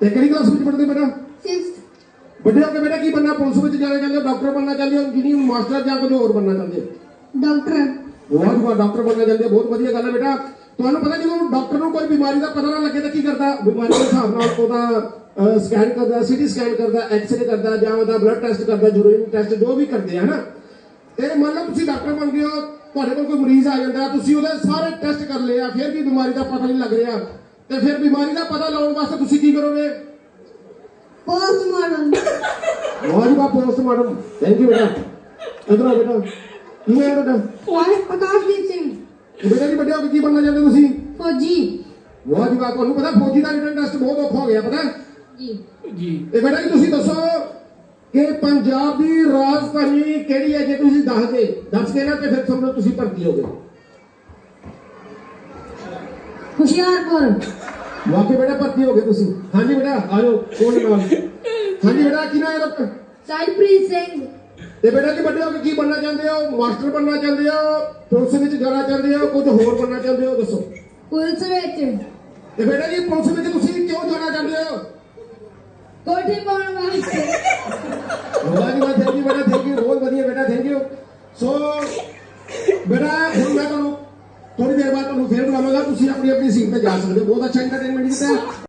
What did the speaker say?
ਤੇ ਕਿਹੜੀ ਕਲਾਸ ਵਿੱਚ ਪੜ੍ਹਦੇ ਬੇਟਾ? 6th ਵੱਡੇ ਹੋ ਕੇ ਬੇਟਾ ਕੀ ਬਣਨਾ? ਪੁਲਿਸ ਵਿੱਚ ਜਾਣਾ ਚਾਹੁੰਦੇ ਹੋ ਡਾਕਟਰ ਬਣਨਾ ਚਾਹੁੰਦੇ ਹੋ ਇੰਜੀਨੀਅਰ ਮਾਸਟਰ ਜਾਂ ਕੁਝ ਹੋਰ ਬਣਨਾ ਚਾਹੁੰਦੇ ਹੋ? ਡਾਕਟਰ ਬਹੁਤ ਬਹੁਤ ਡਾਕਟਰ ਬਣਨਾ ਚਾਹੁੰਦੇ ਹੋ, ਬਹੁਤ ਵਧੀਆ ਗੱਲ ਹੈ ਬੇਟਾ। ਤੁਹਾਨੂੰ ਪਤਾ ਜਦੋਂ ਡਾਕਟਰ ਨੂੰ ਕੋਈ ਬਿਮਾਰੀ ਦਾ ਪਤਾ ਨਾ ਲੱਗੇ ਤਾਂ ਕੀ ਕਰਦਾ? ਬਿਮਾਰੀ ਦੇ ਹਿਸਾਬ ਨਾਲ ਉਹਦਾ ਸਕੈਨ ਕਰਦਾ ਸੀਟੀ ਸਕੈਨ ਕਰਦਾ ਐਕਸ-ਰੇ ਕਰਦਾ ਜਾਂ ਉਹਦਾ ਬਲੱਡ ਟੈਸਟ ਕਰਦਾ ਯੂਰਿਨ ਟੈਸਟ ਜੋ ਵੀ ਕਰਦੇ ਹਨਾ? ਤੇ ਮੰਨ ਲਓ ਤੁਸੀਂ ਡਾਕਟਰ ਬਣ ਗਏ ਹੋ ਤੁਹਾਡੇ ਕੋਲ ਕੋਈ ਮਰੀਜ਼ ਆ ਜਾਂਦਾ ਤੁਸੀਂ ਉਹਦੇ ਸਾਰੇ ਟੈਸਟ ਕਰ ਲਏ ਆ ਫਿਰ ਵੀ ਬਿਮਾਰੀ ਦਾ ਪਤਾ ਨਹੀਂ ਲੱਗ ਰਿਹਾ। ਤੇ ਫਿਰ ਬਿਮਾਰੀ ਦਾ ਪਤਾ ਲਾਉਣ ਵਾਸਤੇ ਤੁਸੀਂ ਕੀ ਕਰੋਗੇ? ਪੋਸਟਮਾਰਟਮ ਬਹੁਤ ਬਾ ਪੋਸਟਮਾਰਟਮ ਥੈਂਕ ਯੂ ਬੇਟਾ। ਇਧਰ ਆ ਬੇਟਾ? ਕੀ ਹੈ ਬੇਟਾ? ਆਕਾਸ਼ਦੀਪ ਸਿੰਘ। ਬੇਟਾ ਜੀ ਵੱਡੇ ਹੋ ਕੇ ਕੀ ਬਣਨਾ ਚਾਹੁੰਦੇ ਤੁਸੀਂ? ਫੌਜੀ। ਬਹੁਤ ਜਵਾ ਤੁਹਾਨੂੰ ਪਤਾ ਫੌਜੀ ਦਾ ਰਿਟਨ ਟੈਸਟ ਬਹੁਤ ਔਖਾ ਹੋ ਗਿਆ ਪਤਾ ਜੀ। ਜੀ। ਤੇ ਬੇਟਾ ਜੀ ਤੁਸੀਂ ਦੱਸੋ ਕਿ ਪੰਜਾਬ ਦੀ ਰਾਜਧਾਨੀ ਕਿਹੜੀ ਹੈ ਜੇ ਤੁਸੀਂ ਦੱਸ ਦੇ। ਦੱਸ ਕੇ ਨਾ ਤੇ ਫਿਰ ਸਮਝੋ ਤੁਸੀਂ ਭਰਤੀ ਹੋਗੇ ਹੁਸ਼ਿਆਰਪੁਰ। ਵਾਕਈ ਬੇਟਾ ਭਰਤੀ ਹੋਗੇ ਤੁਸੀਂ। ਹਾਂਜੀ ਬੇਟਾ ਆ ਜਾਓ ਕੋਣ ਨਾਲ ਹਾਂਜੀ ਬੇਟਾ ਕੀ ਨਾਮ ਹੈ ਤੁਹਾਡਾ? ਸਾਹਿਬਪ੍ਰੀਤ ਸਿੰਘ। ਤੇ ਬੇਟਾ ਜੀ ਵੱਡੇ ਹੋ ਕੇ ਕੀ ਬਣਨਾ ਚਾਹੁੰਦੇ ਹੋ? ਮਾਸਟਰ ਬਣਨਾ ਚਾਹੁੰਦੇ ਹੋ? ਪੁਲਿਸ ਵਿੱਚ ਜਾਣਾ ਚਾਹੁੰਦੇ ਹੋ? ਕੁਝ ਹੋਰ ਬਣਨਾ ਚਾਹੁੰਦੇ ਹੋ? ਦੱਸੋ। ਪੁਲਿਸ ਵਿੱਚ। ਤੇ ਬੇਟਾ ਜੀ ਪੁਲਿਸ ਵਿੱਚ ਤੁਸੀਂ ਕਿਉਂ ਜਾਣਾ ਚਾਹੁੰਦੇ ਹੋ? ਕੋਠੀ ਪਾਉਣ ਵਾਸਤੇ। ਵਾਹ ਜੀ ਥੈਂਕ ਯੂ ਬੇਟਾ ਥੈਂਕ ਯੂ ਬਹੁਤ ਵਧੀਆ ਬੇਟਾ ਥੈਂਕ ਯੂ ਸੋ ਬੇਟਾ ਹੁਣ ਮੈਂ ਤੁਹਾਨੂੰ ਥੋੜੀ ਦੇਰ ਬਾਅਦ ਤੁਹਾਨੂੰ ਫੇਰ ਬੁਲਾਵਾਂਗਾ, ਤੁਸੀਂ ਆਪਣੀ ਆਪਣੀ ਸੀਟ ਤੇ ਜਾ ਸਕਦੇ ਹੋ। ਬਹੁਤ ਅੱਛਾ ਐਂਟਰਟੇਨਮੈਂਟ ਕੀਤਾ